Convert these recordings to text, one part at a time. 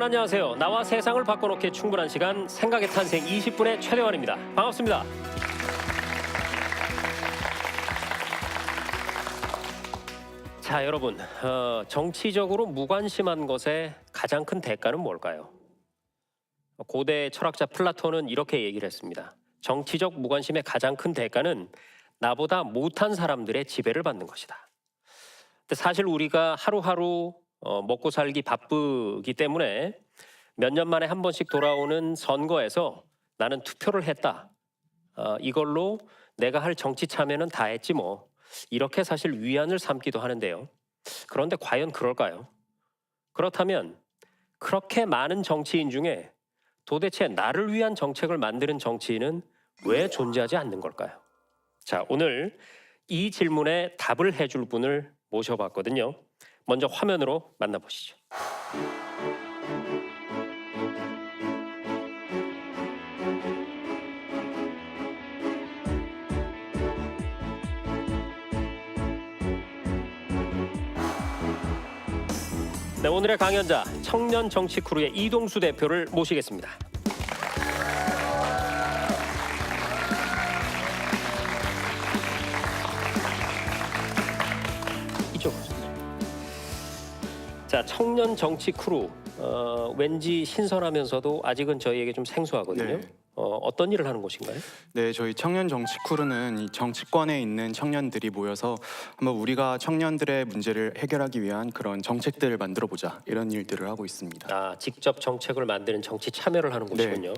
여러분 안녕하세요. 나와 세상을 바꿔놓기에 충분한 시간 생각의 탄생 20분의 최대환입니다. 반갑습니다. 자 여러분 어, 정치적으로 무관심한 것의 가장 큰 대가는 뭘까요? 고대 철학자 플라톤은 이렇게 얘기를 했습니다. 정치적 무관심의 가장 큰 대가는 나보다 못한 사람들의 지배를 받는 것이다. 근데 사실 우리가 하루하루 어, 먹고 살기 바쁘기 때문에 몇 년 만에 한 번씩 돌아오는 선거에서 나는 투표를 했다. 어, 이걸로 내가 할 정치 참여는 다 했지 뭐. 이렇게 사실 위안을 삼기도 하는데요. 그런데 과연 그럴까요? 그렇다면 그렇게 많은 정치인 중에 도대체 나를 위한 정책을 만드는 정치인은 왜 존재하지 않는 걸까요? 자, 오늘 이 질문에 답을 해줄 분을 모셔봤거든요. 먼저 화면으로 만나보시죠. 네, 오늘의 강연자 청년 정치 크루의 이동수 대표를 모시겠습니다. 자, 청년 정치 크루 어, 왠지 신선하면서도 아직은 저희에게 좀 생소하거든요. 네. 어, 어떤 일을 하는 곳인가요? 네, 저희 청년 정치 크루는 이 정치권에 있는 청년들이 모여서 한번 우리가 청년들의 문제를 해결하기 위한 그런 정책들을 만들어 보자 이런 일들을 하고 있습니다. 아, 직접 정책을 만드는 정치 참여를 하는 네. 곳이군요.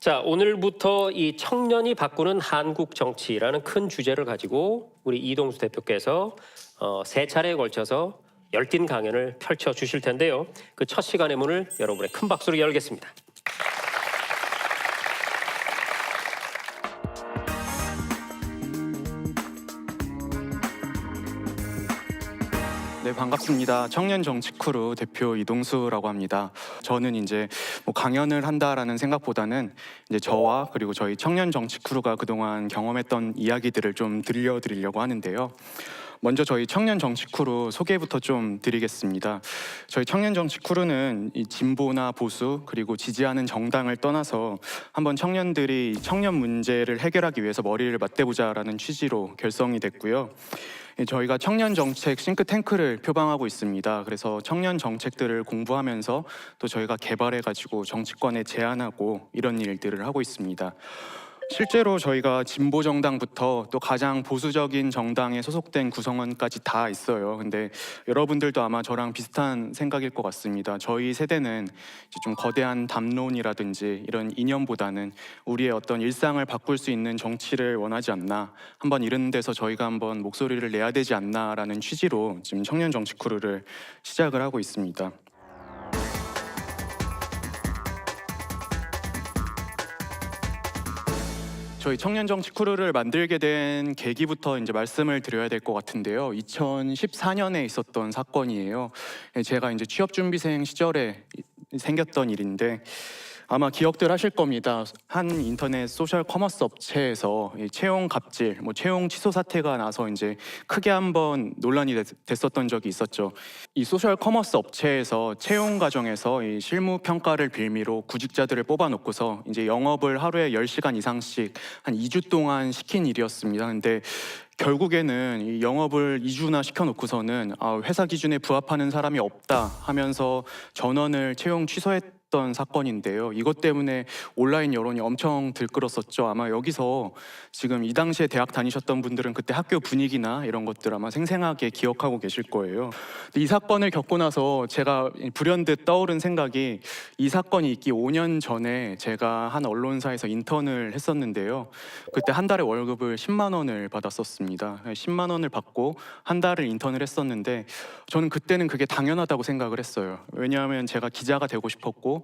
자, 오늘부터 이 청년이 바꾸는 한국 정치라는 큰 주제를 가지고 우리 이동수 대표께서 어, 세 차례에 걸쳐서 열띤 강연을 펼쳐 주실 텐데요. 그 첫 시간의 문을 여러분의 큰 박수로 열겠습니다. 네, 반갑습니다. 청년 정치 크루 대표 이동수라고 합니다. 저는 이제 뭐 강연을 한다라는 생각보다는 이제 저와 그리고 저희 청년 정치 크루가 그동안 경험했던 이야기들을 좀 들려드리려고 하는데요. 먼저 저희 청년 정치 크루 소개부터 좀 드리겠습니다. 저희 청년 정치 크루는 이 진보나 보수 그리고 지지하는 정당을 떠나서 한번 청년들이 청년 문제를 해결하기 위해서 머리를 맞대보자라는 취지로 결성이 됐고요. 예, 저희가 청년 정책 싱크탱크를 표방하고 있습니다. 그래서 청년 정책들을 공부하면서 또 저희가 개발해 가지고 정치권에 제안하고 이런 일들을 하고 있습니다. 실제로 저희가 진보 정당부터 또 가장 보수적인 정당에 소속된 구성원까지 다 있어요. 근데 여러분들도 아마 저랑 비슷한 생각일 것 같습니다. 저희 세대는 이제 좀 거대한 담론이라든지 이런 이념보다는 우리의 어떤 일상을 바꿀 수 있는 정치를 원하지 않나. 한번 이런 데서 저희가 한번 목소리를 내야 되지 않나라는 취지로 지금 청년 정치 크루를 시작을 하고 있습니다. 저희 청년 정치 크루를 만들게 된 계기부터 이제 말씀을 드려야 될 것 같은데요. 2014년에 있었던 사건이에요. 예, 제가 이제 취업 준비생 시절에 이- 생겼던 일인데 아마 기억들 하실 겁니다. 한 인터넷 소셜 커머스 업체에서 이 채용 갑질, 뭐 채용 취소 사태가 나서 이제 크게 한번 논란이 됐, 됐었던 적이 있었죠. 이 소셜 커머스 업체에서 채용 과정에서 이 실무 평가를 빌미로 구직자들을 뽑아놓고서 이제 영업을 하루에 10시간 이상씩 한 2주 동안 시킨 일이었습니다. 근데 결국에는 이 영업을 2주나 시켜놓고서는 아, 회사 기준에 부합하는 사람이 없다 하면서 전원을 채용 취소했 던 사건인데요. 이것 때문에 온라인 여론이 엄청 들끓었었죠. 아마 여기서 지금 이 당시에 대학 다니셨던 분들은 그때 학교 분위기나 이런 것들 아마 생생하게 기억하고 계실 거예요. 이 사건을 겪고 나서 제가 불현듯 떠오른 생각이 이 사건이 있기 5년 전에 제가 한 언론사에서 인턴을 했었는데요. 그때 한 달에 월급을 10만 원을 받았었습니다. 10만 원을 받고 한 달을 인턴을 했었는데 저는 그때는 그게 당연하다고 생각을 했어요. 왜냐하면 제가 기자가 되고 싶었고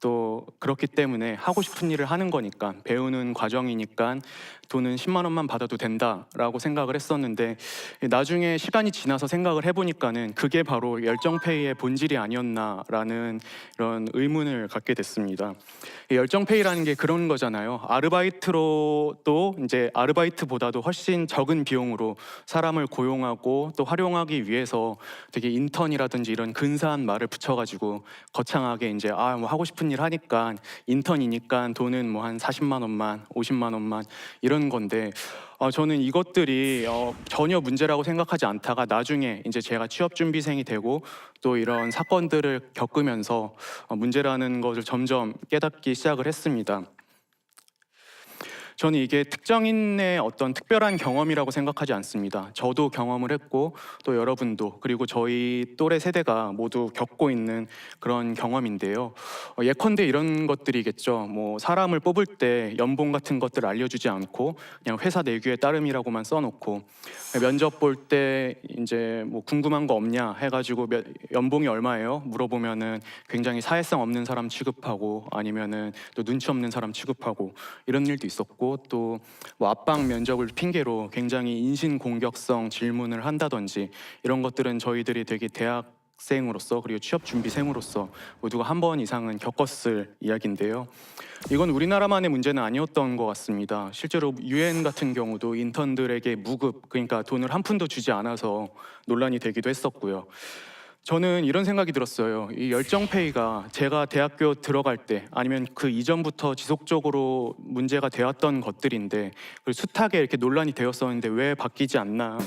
또 그렇기 때문에 하고 싶은 일을 하는 거니까 배우는 과정이니까 돈은 10만 원만 받아도 된다라고 생각을 했었는데 나중에 시간이 지나서 생각을 해보니까는 그게 바로 열정페이의 본질이 아니었나라는 이런 의문을 갖게 됐습니다. 이 열정페이라는 게 그런 거잖아요. 아르바이트로도 이제 아르바이트보다도 훨씬 적은 비용으로 사람을 고용하고 또 활용하기 위해서 되게 인턴이라든지 이런 근사한 말을 붙여가지고 거창하게 이제 아 뭐 하고 싶은 일 하니까 인턴이니까 돈은 뭐 한 40만 원만, 50만 원만 이런 건데 어, 저는 이것들이 어, 전혀 문제라고 생각하지 않다가 나중에 이제 제가 취업 준비생이 되고 또 이런 사건들을 겪으면서 어, 문제라는 것을 점점 깨닫기 시작을 했습니다. 저는 이게 특정인의 어떤 특별한 경험이라고 생각하지 않습니다. 저도 경험을 했고 또 여러분도 그리고 저희 또래 세대가 모두 겪고 있는 그런 경험인데요. 어, 예컨대 이런 것들이겠죠. 뭐 사람을 뽑을 때 연봉 같은 것들 알려주지 않고 그냥 회사 내규에 따름이라고만 써놓고 면접 볼 때 이제 뭐 궁금한 거 없냐 해가지고 몇- 연봉이 얼마예요? 물어보면은 굉장히 사회성 없는 사람 취급하고 아니면은 또 눈치 없는 사람 취급하고 이런 일도 있었고 또뭐 압박 면접을 핑계로 굉장히 인신 공격성 질문을 한다든지 이런 것들은 저희들이 되게 대학 생으로서 그리고 취업 준비생으로서 모두가 한 번 이상은 겪었을 이야기인데요. 이건 우리나라만의 문제는 아니었던 것 같습니다. 실제로 유엔 같은 경우도 인턴들에게 무급 그러니까 돈을 한 푼도 주지 않아서 논란이 되기도 했었고요. 저는 이런 생각이 들었어요. 이 열정페이가 제가 대학교 들어갈 때 아니면 그 이전부터 지속적으로 문제가 되었던 것들인데 그 숱하게 이렇게 논란이 되었었는데 왜 바뀌지 않나?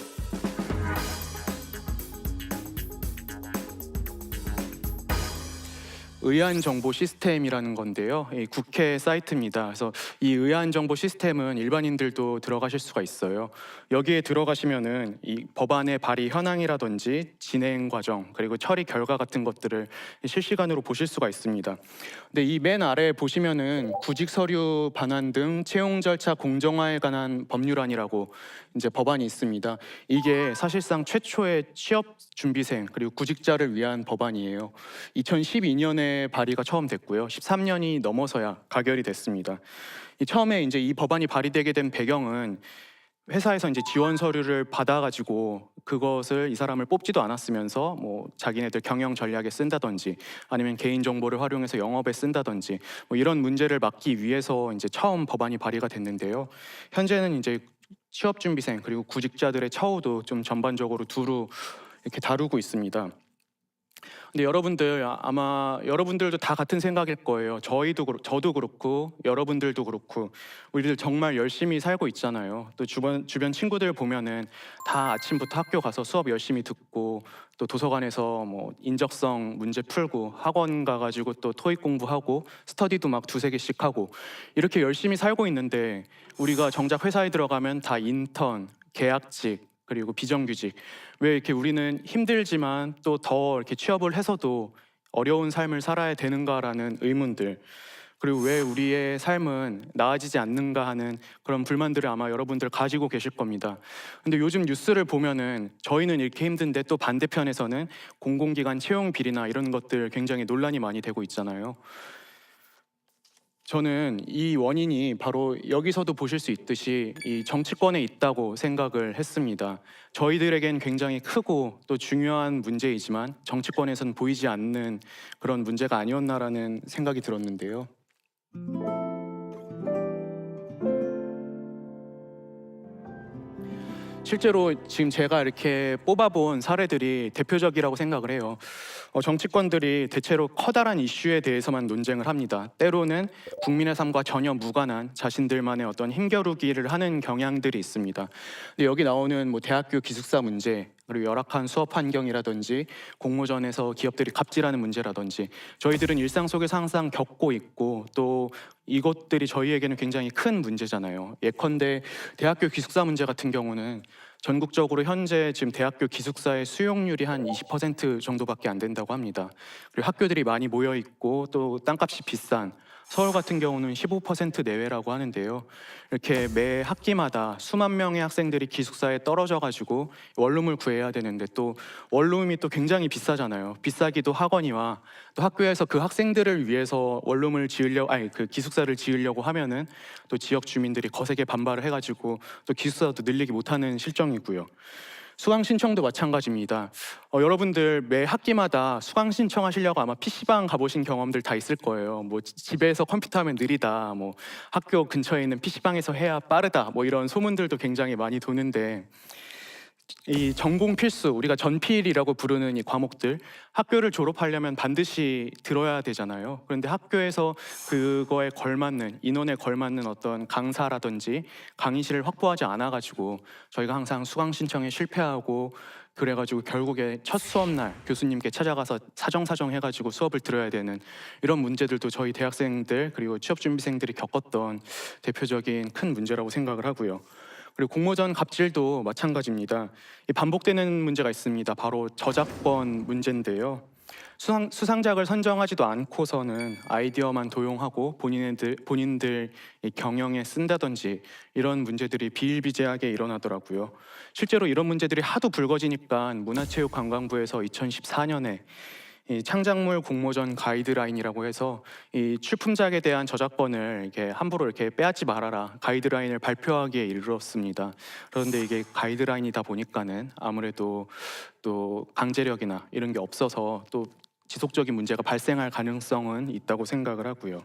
의안 정보 시스템이라는 건데요. 이 국회 사이트입니다. 그래서 이 의안 정보 시스템은 일반인들도 들어가실 수가 있어요. 여기에 들어가시면은 이 법안의 발의 현황이라든지 진행 과정 그리고 처리 결과 같은 것들을 실시간으로 보실 수가 있습니다. 근데 이 맨 아래 보시면은 구직 서류 반환 등 채용 절차 공정화에 관한 법률안이라고 이제 법안이 있습니다. 이게 사실상 최초의 취업 준비생 그리고 구직자를 위한 법안이에요. 2012년에 발의가 처음 됐고요. 13년이 넘어서야 가결이 됐습니다. 이 처음에 이제 이 법안이 발의되게 된 배경은 회사에서 이제 지원 서류를 받아가지고 그것을 이 사람을 뽑지도 않았으면서 뭐 자기네들 경영 전략에 쓴다든지 아니면 개인 정보를 활용해서 영업에 쓴다든지 뭐 이런 문제를 막기 위해서 이제 처음 법안이 발의가 됐는데요. 현재는 이제 취업 준비생 그리고 구직자들의 처우도 좀 전반적으로 두루 이렇게 다루고 있습니다. 근데 여러분들 아- 아마 여러분들도 다 같은 생각일 거예요. 저희도 그렇- 저도 그렇고 여러분들도 그렇고 우리들 정말 열심히 살고 있잖아요. 또 주변 주변 친구들 보면은 다 아침부터 학교 가서 수업 열심히 듣고 또 도서관에서 뭐 인적성 문제 풀고 학원 가가지고 또 토익 공부하고 스터디도 막 두세 개씩 하고 이렇게 열심히 살고 있는데 우리가 정작 회사에 들어가면 다 인턴, 계약직 그리고 비정규직 왜 이렇게 우리는 힘들지만 또 더 이렇게 취업을 해서도 어려운 삶을 살아야 되는가라는 의문들 그리고 왜 우리의 삶은 나아지지 않는가 하는 그런 불만들을 아마 여러분들 가지고 계실 겁니다. 근데 요즘 뉴스를 보면은 저희는 이렇게 힘든데 또 반대편에서는 공공기관 채용 비리나 이런 것들 굉장히 논란이 많이 되고 있잖아요. 저는 이 원인이 바로 여기서도 보실 수 있듯이 이 정치권에 있다고 생각을 했습니다. 저희들에겐 굉장히 크고 또 중요한 문제이지만 정치권에선 보이지 않는 그런 문제가 아니었나라는 생각이 들었는데요. 실제로 지금 제가 이렇게 뽑아본 사례들이 대표적이라고 생각을 해요. 어, 정치권들이 대체로 커다란 이슈에 대해서만 논쟁을 합니다. 때로는 국민의 삶과 전혀 무관한 자신들만의 어떤 힘겨루기를 하는 경향들이 있습니다. 근데 여기 나오는 뭐 대학교 기숙사 문제 그리고 열악한 수업 환경이라든지 공모전에서 기업들이 갑질하는 문제라든지 저희들은 일상 속에서 항상 겪고 있고 또 이것들이 저희에게는 굉장히 큰 문제잖아요. 예컨대 대학교 기숙사 문제 같은 경우는 전국적으로 현재 지금 대학교 기숙사의 수용률이 한 20% 정도밖에 안 된다고 합니다. 그리고 학교들이 많이 모여 있고 또 땅값이 비싼 서울 같은 경우는 15% 내외라고 하는데요. 이렇게 매 학기마다 수만 명의 학생들이 기숙사에 떨어져 가지고 원룸을 구해야 되는데 또 원룸이 또 굉장히 비싸잖아요. 비싸기도 하거니와 또 학교에서 그 학생들을 위해서 원룸을 지으려 아니 그 기숙사를 지으려고 하면은 또 지역 주민들이 거세게 반발을 해 가지고 또 기숙사도 늘리기 못하는 실정이고요. 수강 신청도 마찬가지입니다. 어, 여러분들 매 학기마다 수강 신청하시려고 아마 PC방 가보신 경험들 다 있을 거예요. 뭐 지- 집에서 컴퓨터 하면 느리다, 뭐 학교 근처에 있는 PC방에서 해야 빠르다, 뭐 이런 소문들도 굉장히 많이 도는데 이 전공 필수 우리가 전필이라고 부르는 이 과목들 학교를 졸업하려면 반드시 들어야 되잖아요. 그런데 학교에서 그거에 걸맞는 인원에 걸맞는 어떤 강사라든지 강의실을 확보하지 않아 가지고 저희가 항상 수강 신청에 실패하고 그래 가지고 결국에 첫 수업 날 교수님께 찾아가서 사정사정 해 가지고 수업을 들어야 되는 이런 문제들도 저희 대학생들 그리고 취업 준비생들이 겪었던 대표적인 큰 문제라고 생각을 하고요. 그리고 공모전 갑질도 마찬가지입니다. 이 반복되는 문제가 있습니다. 바로 저작권 문제인데요. 수상, 수상작을 선정하지도 않고서는 아이디어만 도용하고 본인들 본인들 이 경영에 쓴다든지 이런 문제들이 비일비재하게 일어나더라고요. 실제로 이런 문제들이 하도 불거지니까 문화체육관광부에서 2014년에 이 창작물 공모전 가이드라인이라고 해서 이 출품작에 대한 저작권을 이렇게 함부로 이렇게 빼앗지 말아라 가이드라인을 발표하기에 이르렀습니다. 그런데 이게 가이드라인이다 보니까는 아무래도 또 강제력이나 이런 게 없어서 또 지속적인 문제가 발생할 가능성은 있다고 생각을 하고요.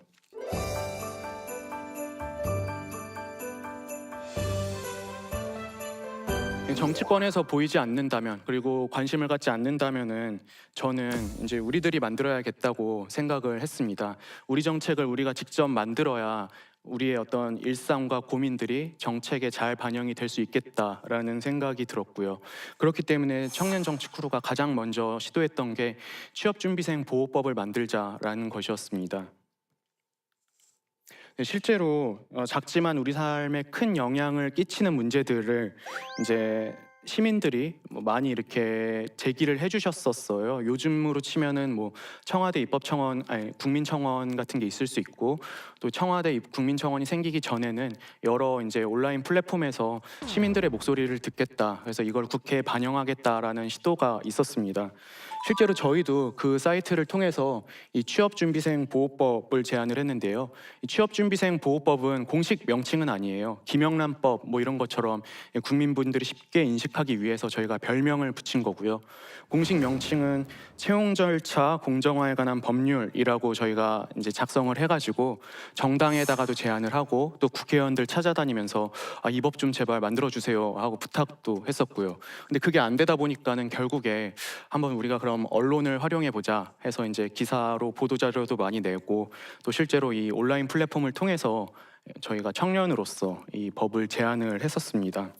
정치권에서 보이지 않는다면 그리고 관심을 갖지 않는다면은 저는 이제 우리들이 만들어야겠다고 생각을 했습니다. 우리 정책을 우리가 직접 만들어야 우리의 어떤 일상과 고민들이 정책에 잘 반영이 될 수 있겠다라는 생각이 들었고요. 그렇기 때문에 청년 정치 크루가 가장 먼저 시도했던 게 취업 준비생 보호법을 만들자라는 것이었습니다. 네, 실제로 어, 작지만 우리 삶에 큰 영향을 끼치는 문제들을 이제 시민들이 뭐 많이 이렇게 제기를 해주셨었어요. 요즘으로 치면은 뭐 청와대 입법청원, 아니 국민청원 같은 게 있을 수 있고 또 청와대 입- 국민청원이 생기기 전에는 여러 이제 온라인 플랫폼에서 시민들의 목소리를 듣겠다. 그래서 이걸 국회에 반영하겠다라는 시도가 있었습니다. 실제로 저희도 그 사이트를 통해서 이 취업준비생 보호법을 제안을 했는데요. 이 취업준비생 보호법은 공식 명칭은 아니에요. 김영란법 뭐 이런 것처럼 국민분들이 쉽게 인식하기 위해서 저희가 별명을 붙인 거고요. 공식 명칭은 채용 절차 공정화에 관한 법률이라고 저희가 이제 작성을 해가지고 정당에다가도 제안을 하고 또 국회의원들 찾아다니면서 아, 이 법 좀 제발 만들어 주세요 하고 부탁도 했었고요. 근데 그게 안 되다 보니까는 결국에 한번 우리가 그럼 언론을 활용해 보자 해서 이제 기사로 보도 자료도 많이 내고 또 실제로 이 온라인 플랫폼을 통해서 저희가 청년으로서 이 법을 제안을 했었습니다.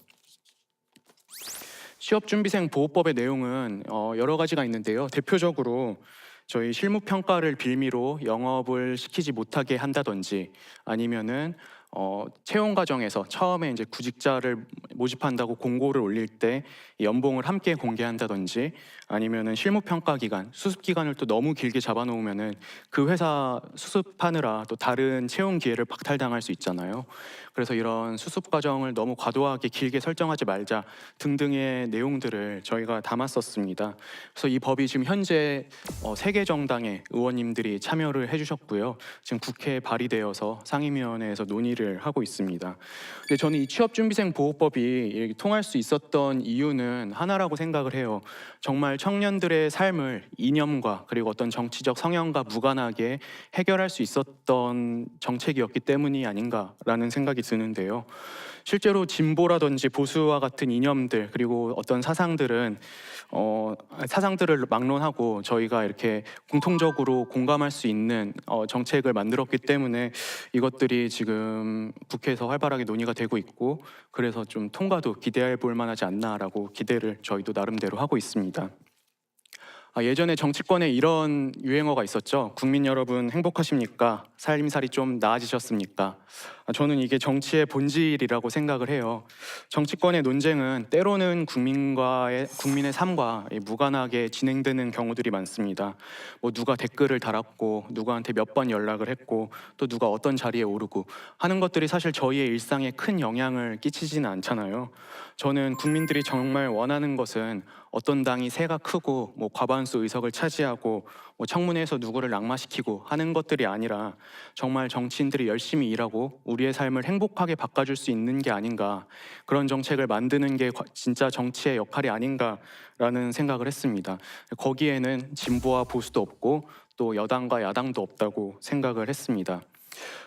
취업준비생 보호법의 내용은 어, 여러 가지가 있는데요. 대표적으로 저희 실무 평가를 빌미로 영업을 시키지 못하게 한다든지 아니면은 어, 채용 과정에서 처음에 이제 구직자를 모집한다고 공고를 올릴 때 연봉을 함께 공개한다든지 아니면은 실무 평가 기간, 수습 기간을 또 너무 길게 잡아놓으면은 그 회사 수습하느라 또 다른 채용 기회를 박탈당할 수 있잖아요. 그래서 이런 수습 과정을 너무 과도하게 길게 설정하지 말자 등등의 내용들을 저희가 담았었습니다. 그래서 이 법이 지금 현재 어, 세개 정당의 의원님들이 참여를 해주셨고요. 지금 국회에 발의되어서 상임위원회에서 논의를 하고 있습니다. 근데 저는 이 취업준비생 보호법이 통할 수 있었던 이유는 하나라고 생각을 해요. 정말 청년들의 삶을 이념과 그리고 어떤 정치적 성향과 무관하게 해결할 수 있었던 정책이었기 때문이 아닌가라는 생각이 드는데요. 실제로 진보라든지 보수와 같은 이념들 그리고 어떤 사상들은 어, 사상들을 막론하고 저희가 이렇게 공통적으로 공감할 수 있는 어, 정책을 만들었기 때문에 이것들이 지금 국회에서 활발하게 논의가 되고 있고 그래서 좀 통과도 기대해 볼 만하지 않나라고 기대를 저희도 나름대로 하고 있습니다. 아, 예전에 정치권에 이런 유행어가 있었죠. 국민 여러분 행복하십니까? 살림살이 좀 나아지셨습니까? 아, 저는 이게 정치의 본질이라고 생각을 해요. 정치권의 논쟁은 때로는 국민과의 국민의 삶과 이 무관하게 진행되는 경우들이 많습니다. 뭐 누가 댓글을 달았고 누구한테 몇 번 연락을 했고 또 누가 어떤 자리에 오르고 하는 것들이 사실 저희의 일상에 큰 영향을 끼치지는 않잖아요. 저는 국민들이 정말 원하는 것은 어떤 당이 세가 크고 뭐 과반수 의석을 차지하고 뭐 청문회에서 누구를 낙마시키고 하는 것들이 아니라 정말 정치인들이 열심히 일하고 우리의 삶을 행복하게 바꿔줄 수 있는 게 아닌가 그런 정책을 만드는 게 과- 진짜 정치의 역할이 아닌가라는 생각을 했습니다. 거기에는 진보와 보수도 없고 또 여당과 야당도 없다고 생각을 했습니다.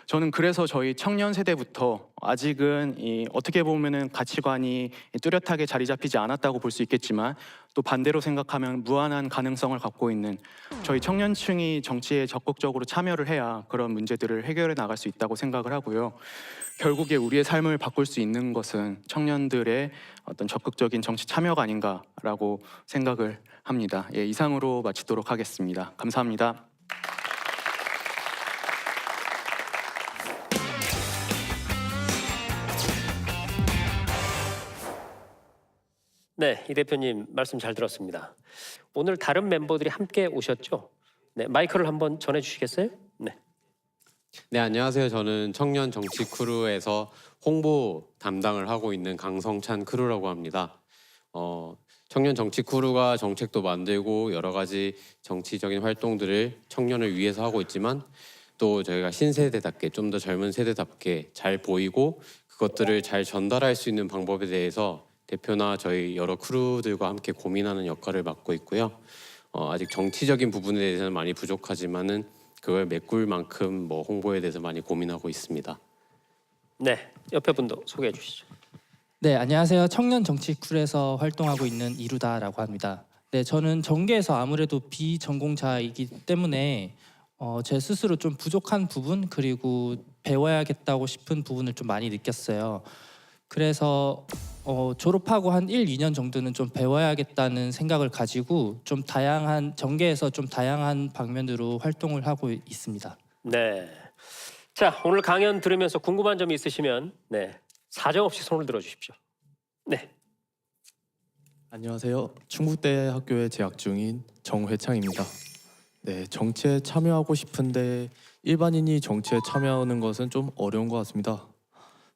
저는 그래서 저희 청년 세대부터 아직은 이 어떻게 보면은 가치관이 뚜렷하게 자리 잡히지 않았다고 볼 수 있겠지만 또 반대로 생각하면 무한한 가능성을 갖고 있는 저희 청년층이 정치에 적극적으로 참여를 해야 그런 문제들을 해결해 나갈 수 있다고 생각을 하고요. 결국에 우리의 삶을 바꿀 수 있는 것은 청년들의 어떤 적극적인 정치 참여가 아닌가라고 생각을 합니다. 예, 이상으로 마치도록 하겠습니다. 감사합니다. 네, 이 대표님 말씀 잘 들었습니다. 오늘 다른 멤버들이 함께 오셨죠? 네, 마이크를 한번 전해 주시겠어요? 네. 네, 안녕하세요. 저는 청년 정치 크루에서 홍보 담당을 하고 있는 강성찬 크루라고 합니다. 어, 청년 정치 크루가 정책도 만들고 여러 가지 정치적인 활동들을 청년을 위해서 하고 있지만 또 저희가 신세대답게 좀 더 젊은 세대답게 잘 보이고 그것들을 잘 전달할 수 있는 방법에 대해서 대표나 저희 여러 크루들과 함께 고민하는 역할을 맡고 있고요. 어, 아직 정치적인 부분에 대해서는 많이 부족하지만은 그걸 메꿀 만큼 뭐 홍보에 대해서 많이 고민하고 있습니다. 네, 옆에 분도 소개해 주시죠. 네, 안녕하세요. 청년 정치 쿨에서 활동하고 있는 이루다라고 합니다. 네, 저는 정계에서 아무래도 비전공자이기 때문에 어, 제 스스로 좀 부족한 부분 그리고 배워야겠다고 싶은 부분을 좀 많이 느꼈어요. 그래서 어, 졸업하고 한 1, 2년 정도는 좀 배워야겠다는 생각을 가지고 좀 다양한 정계에서 좀 다양한 방면으로 활동을 하고 있습니다. 네. 자, 오늘 강연 들으면서 궁금한 점이 있으시면 네, 사정없이 손을 들어 주십시오. 네. 안녕하세요. 충북대 학교에 재학 중인 정회창입니다. 네, 정치에 참여하고 싶은데 일반인이 정치에 참여하는 것은 좀 어려운 것 같습니다.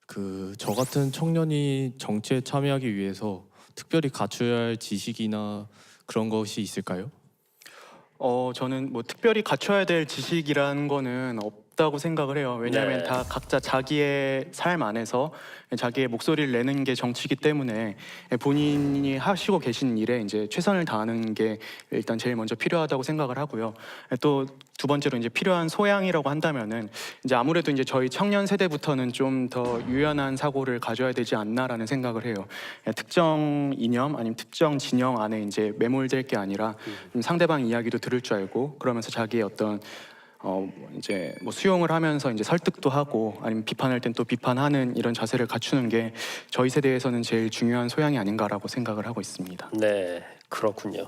그 저 같은 청년이 정치에 참여하기 위해서 특별히 갖춰야 할 지식이나 그런 것이 있을까요? 어 저는 뭐 특별히 갖춰야 될 지식이라는 거는 없 다고 생각을 해요. 왜냐하면 네. 다 각자 자기의 삶 안에서 자기의 목소리를 내는 게 정치이기 때문에 본인이 하시고 계신 일에 이제 최선을 다하는 게 일단 제일 먼저 필요하다고 생각을 하고요. 또 두 번째로 이제 필요한 소양이라고 한다면은 이제 아무래도 이제 저희 청년 세대부터는 좀 더 유연한 사고를 가져야 되지 않나라는 생각을 해요. 특정 이념 아니면 특정 진영 안에 이제 매몰될 게 아니라 좀 상대방 이야기도 들을 줄 알고 그러면서 자기의 어떤 어 이제 뭐 수용을 하면서 이제 설득도 하고 아니면 비판할 땐 또 비판하는 이런 자세를 갖추는 게 저희 세대에서는 제일 중요한 소양이 아닌가라고 생각을 하고 있습니다. 네, 그렇군요.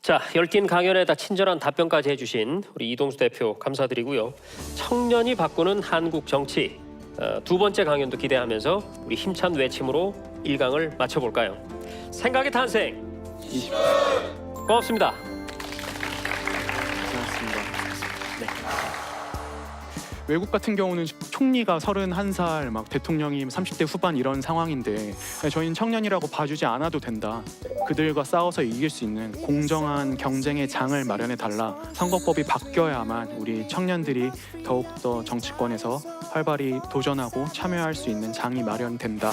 자, 열띤 강연에다 친절한 답변까지 해주신 우리 이동수 대표 감사드리고요. 청년이 바꾸는 한국 정치 어, 두 번째 강연도 기대하면서 우리 힘찬 외침으로 일강을 마쳐볼까요? 생각의 탄생. 고맙습니다. 외국 같은 경우는 총리가 31살, 막 대통령이 30대 후반 이런 상황인데 저희는 청년이라고 봐주지 않아도 된다. 그들과 싸워서 이길 수 있는 공정한 경쟁의 장을 마련해 달라. 선거법이 바뀌어야만 우리 청년들이 더욱더 정치권에서 활발히 도전하고 참여할 수 있는 장이 마련된다.